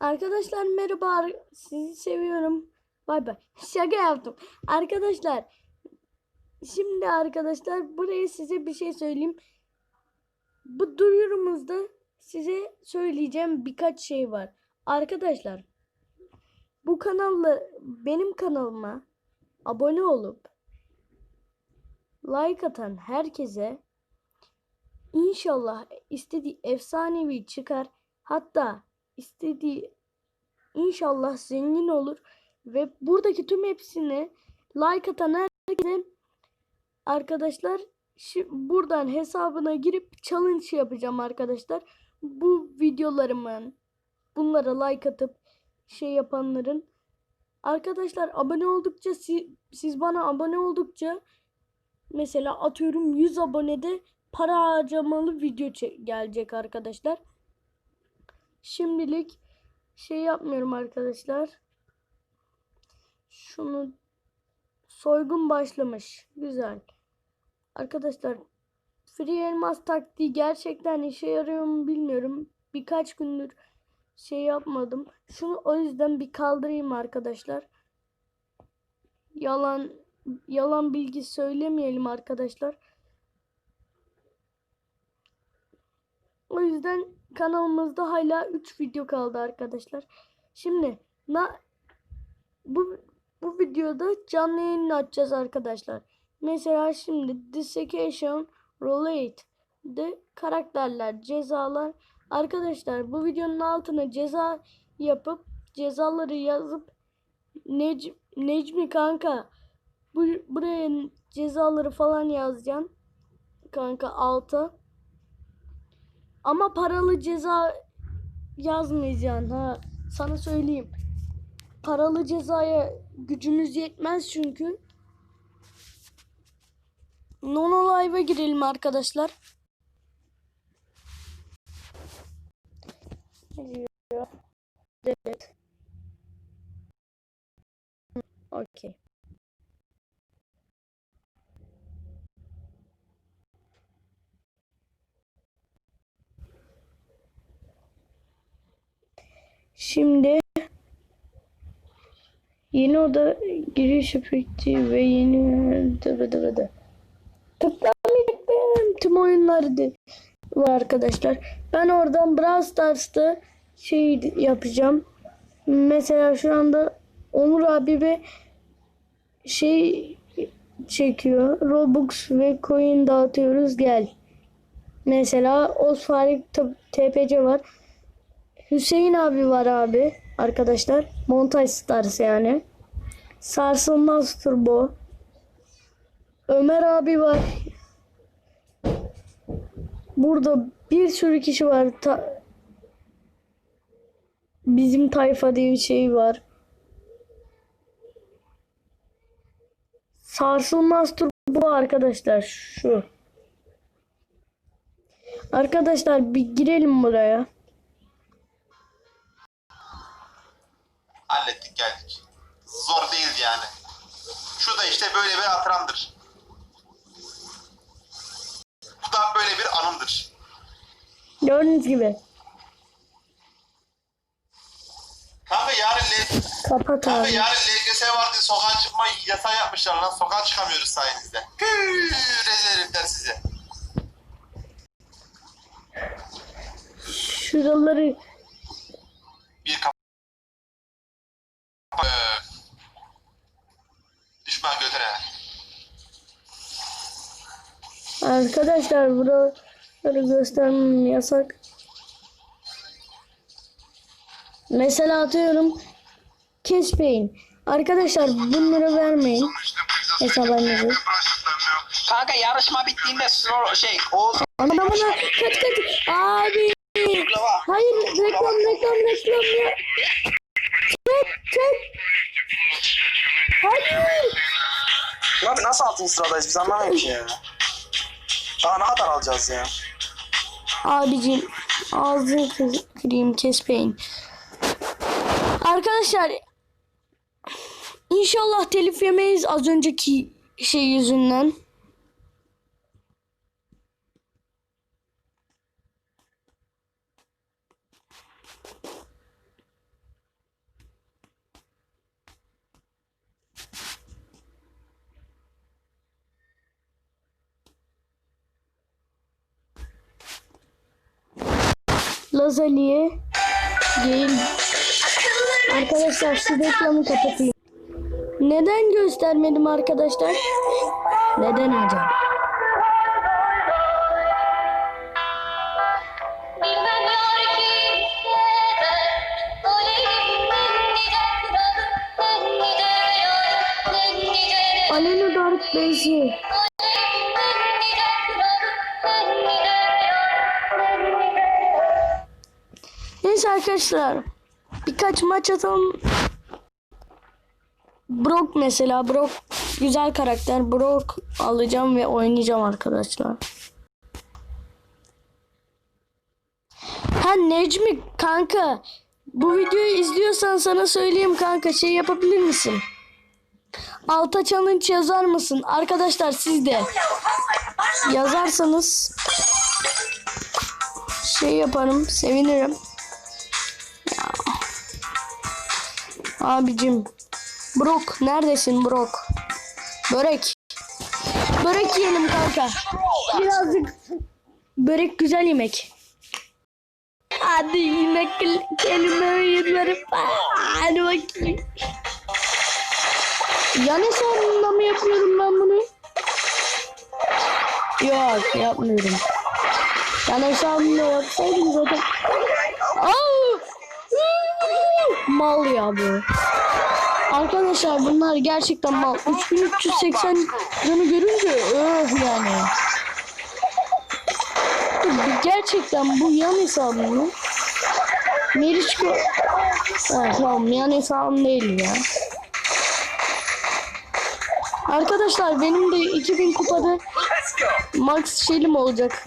Arkadaşlar merhaba. Sizi seviyorum. Bay bay. Şaka yaptım. Arkadaşlar şimdi arkadaşlar buraya size bir şey söyleyeyim. Bu duyurumuzda size söyleyeceğim birkaç şey var. Arkadaşlar bu kanalla benim kanalıma abone olup like atan herkese inşallah istediği efsanevi çıkar. Hatta istediği inşallah zengin olur ve buradaki tüm hepsini like atan herkese arkadaşlar buradan hesabına girip challenge yapacağım arkadaşlar. Bu videolarımın bunlara like atıp şey yapanların arkadaşlar abone oldukça si- siz bana abone oldukça mesela atıyorum 100 abonede para harcamalı video gelecek arkadaşlar. Şimdilik şey yapmıyorum arkadaşlar. Şunu soygun başlamış. Güzel. Arkadaşlar free elmas taktiği gerçekten işe yarıyor mu bilmiyorum. Birkaç gündür şey yapmadım. Şunu o yüzden bir kaldırayım arkadaşlar. Yalan yalan bilgi söylemeyelim arkadaşlar. O yüzden kanalımızda hala 3 video kaldı arkadaşlar. Şimdi na bu bu videoda canlı yayın açacağız arkadaşlar. Mesela şimdi Dissection Roulette de karakterler, cezalar. Arkadaşlar bu videonun altına ceza yapıp cezaları yazıp Nec Necmi kanka bu buraya cezaları falan yazacaksın. Kanka alta. Ama paralı ceza yazmayacaksın ha. Sana söyleyeyim. Paralı cezaya gücümüz yetmez çünkü. Nono Live'a girelim arkadaşlar. Evet. Okey. Şimdi yeni oda giriş efekti ve yeni dıvı dıvı dı. Tıklamayacak benim tüm oyunları var arkadaşlar. Ben oradan Brawl Stars'ta şey yapacağım. Mesela şu anda Onur abi ve şey çekiyor. Robux ve coin dağıtıyoruz gel. Mesela Osfarik TPC var. Hüseyin abi var abi arkadaşlar. Montaj Stars yani. Sarsılmaz Turbo. Ömer abi var. Burada bir sürü kişi var. Ta- Bizim tayfa diye bir şey var. Sarsılmaz Turbo arkadaşlar şu. Arkadaşlar bir girelim buraya. Hallettik geldik. Zor değil yani. Şu da işte böyle bir hatıramdır. Bu da böyle bir anımdır. Gördüğünüz gibi. Kanka yarın, le- Kapat kanka abi. yarın LGS var diye sokağa çıkma yasağı yapmışlar lan. Sokağa çıkamıyoruz sayenizde. Hüüü, rezil herifler size. Şuraları Öf. Düşman götüre. arkadaşlar buraları göstermem yasak. Mesela atıyorum kesmeyin. Arkadaşlar bunları vermeyin hesaplarınızı. Kanka yarışma bittiğinde slow şey o Ana bana kaç kaç abi. Hayır reklam reklam reklam ya. Çek. Hayır. Abi nasıl altın sıradayız biz anlamıyoruz ki ya. Daha ne kadar alacağız ya? Abicim ağzını kır- kırayım kesmeyin. Arkadaşlar inşallah telif yemeyiz az önceki şey yüzünden. Lazali'ye değil. Arkadaşlar şu reklamı kapatayım. Neden göstermedim arkadaşlar? Neden acaba? Bilmem yar ki arkadaşlar. Birkaç maç atalım. Brock mesela. Brock güzel karakter. Brock alacağım ve oynayacağım arkadaşlar. Ha Necmi kanka. Bu videoyu izliyorsan sana söyleyeyim kanka. Şey yapabilir misin? Alta challenge yazar mısın? Arkadaşlar siz de yazarsanız şey yaparım. Sevinirim. Abicim. Brok neredesin Brok? Börek. Börek yiyelim kanka. Birazcık börek güzel yemek. Hadi yemek kelime oyunları. Hadi bakayım. Yan hesabımda mı yapıyorum ben bunu? Yok yapmıyorum. Yan hesabımda yapsaydım zaten. Aa! Mal ya bu. Arkadaşlar bunlar gerçekten mal. 3380 canı görünce öh yani. Gerçekten bu yan hesabım mı? Meriçko... Tamam yan hesabım değil ya. Arkadaşlar benim de 2000 kupada Max şeyim olacak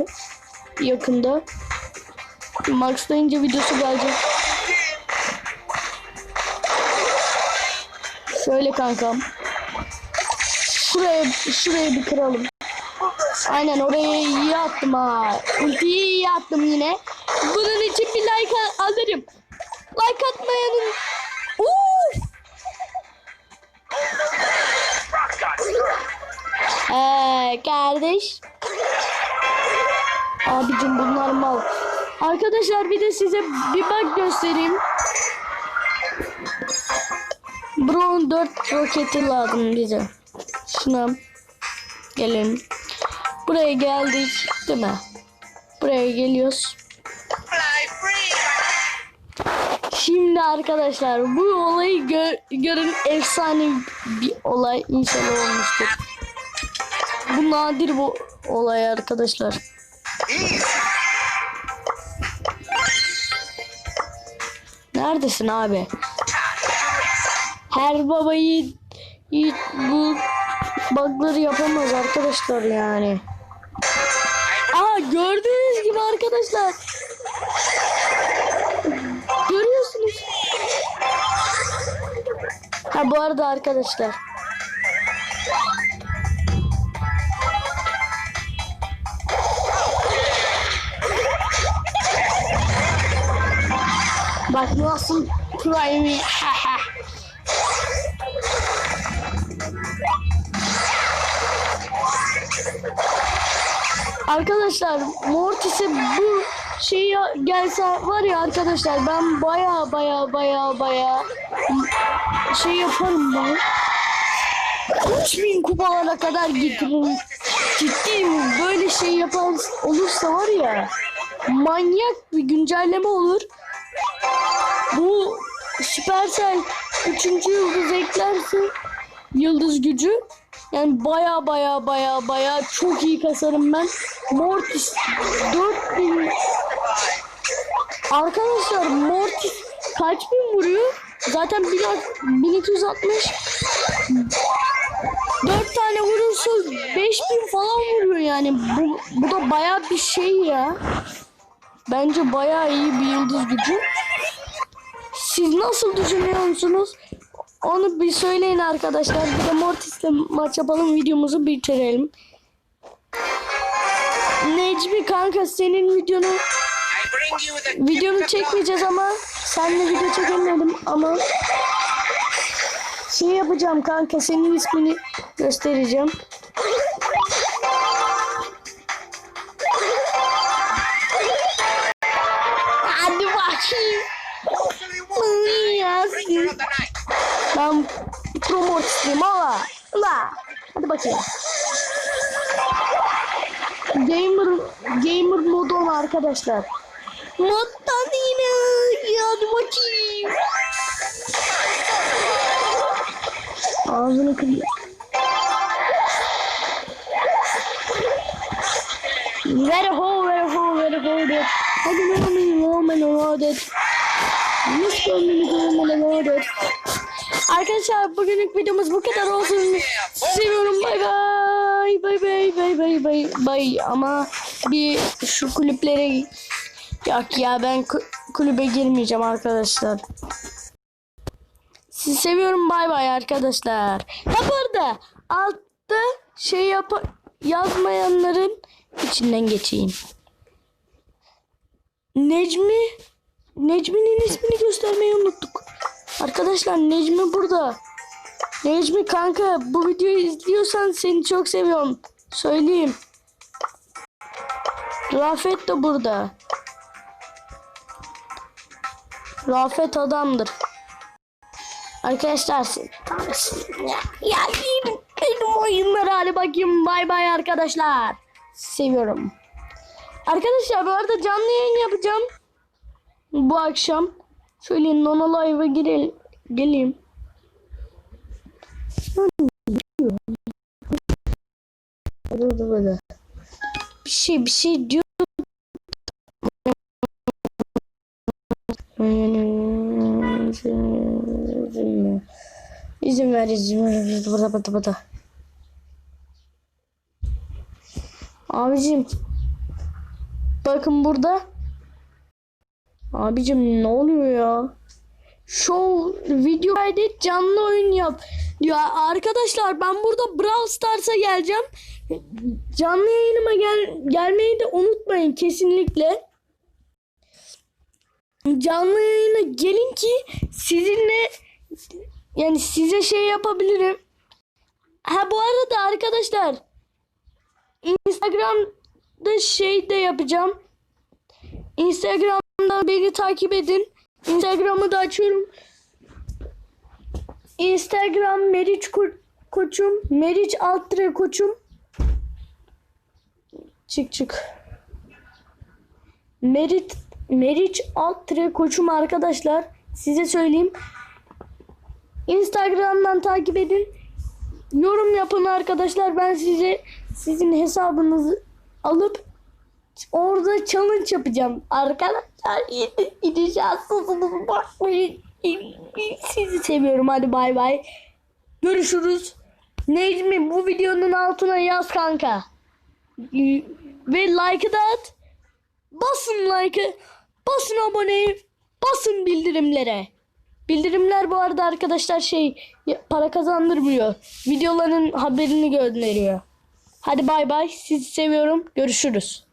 yakında. Max'layınca videosu gelecek. Şöyle kankam. Şuraya şuraya bir kıralım. Aynen oraya iyi attım ha. Ultiyi iyi attım yine. Bunun için bir like alırım. Like atmayanın. Uuu. Ee, kardeş. Abicim bunlar mal. Arkadaşlar bir de size bir bak göstereyim. Brown 4 roketi lazım bize. Şuna gelelim. Buraya geldik değil mi? Buraya geliyoruz. Şimdi arkadaşlar bu olayı gör, görün efsane bir olay inşallah olmuştur. Bu nadir bu olay arkadaşlar. Neredesin abi? Her baba yiğit, yiğit bu bugları yapamaz arkadaşlar yani. Aa gördüğünüz gibi arkadaşlar. Görüyorsunuz. Ha bu arada arkadaşlar. Bak nasıl prime Arkadaşlar Mortis'e bu şey gelse var ya arkadaşlar ben baya baya baya baya şey yaparım ben. 3000 kupalara kadar getiririm. Ciddiyim böyle şey yapar olursa var ya manyak bir güncelleme olur. Bu Supercell 3. yıldız eklerse yıldız gücü yani baya baya baya baya çok iyi kasarım ben. Mortis 4000 Arkadaşlar Mortis kaç bin vuruyor? Zaten biraz 1260 4 tane vurursa 5000 falan vuruyor yani. Bu, bu da baya bir şey ya. Bence baya iyi bir yıldız gücü. Siz nasıl düşünüyorsunuz? Onu bir söyleyin arkadaşlar. Bir de Mortis'le maç yapalım videomuzu bitirelim. Necmi kanka senin videonu videonu çekmeyeceğiz ama senle video çekemedim ama şey yapacağım kanka senin ismini göstereceğim. bakayım. Yasin. Ben promote isteyeyim ama. Ula. Hadi bakayım. Gamer gamer modu arkadaşlar. Moddan yine. Hadi bakayım. Ağzını kırıyor. Very ho, very ho, very ho. de. Hadi woman, woman, woman. Miss woman, woman, woman. Arkadaşlar bugünlük videomuz bu kadar olsun. Seviyorum. Bay bay. Bay bay bay bay bay bay. Ama bir şu kulüplere yok ya ben ku- kulübe girmeyeceğim arkadaşlar. Sizi seviyorum bay bay arkadaşlar. Ha bu arada altta şey yap yazmayanların içinden geçeyim. Necmi Necmi'nin ismini göstermeyi unuttuk. Arkadaşlar Necmi burada. Necmi kanka bu videoyu izliyorsan seni çok seviyorum. Söyleyeyim. Rafet de burada. Rafet adamdır. Arkadaşlar ya. Ya benim, benim oyunları hadi bakayım. Bay bay arkadaşlar. Seviyorum. Arkadaşlar bu arada canlı yayın yapacağım. Bu akşam. Şöyle Nono Live'a girelim. Geleyim. Burada burada. Bir şey bir şey diyor. İzin ver izin ver. Burada burada burada. Abicim. Bakın burada. Abicim ne oluyor ya? Show video kaydet canlı oyun yap. Ya arkadaşlar ben burada Brawl Stars'a geleceğim. Canlı yayınıma gel gelmeyi de unutmayın kesinlikle. Canlı yayına gelin ki sizinle yani size şey yapabilirim. Ha bu arada arkadaşlar Instagram'da şey de yapacağım. Instagram'da beni takip edin. Instagram'ı da açıyorum. Instagram Meriç Ko- Koçum. Meriç alt tire koçum. Çık çık. Merit Meriç alt tire koçum arkadaşlar. Size söyleyeyim. Instagram'dan takip edin. Yorum yapın arkadaşlar. Ben size sizin hesabınızı alıp orada challenge yapacağım. Arkadaşlar şanslısınız. Bakmayın. Sizi seviyorum. Hadi bay bay. Görüşürüz. Necmi bu videonun altına yaz kanka. Ve like'ı da at. Basın like'ı. Basın aboneyi. Basın bildirimlere. Bildirimler bu arada arkadaşlar şey para kazandırmıyor. Videoların haberini gönderiyor. Hadi bay bay. Sizi seviyorum. Görüşürüz.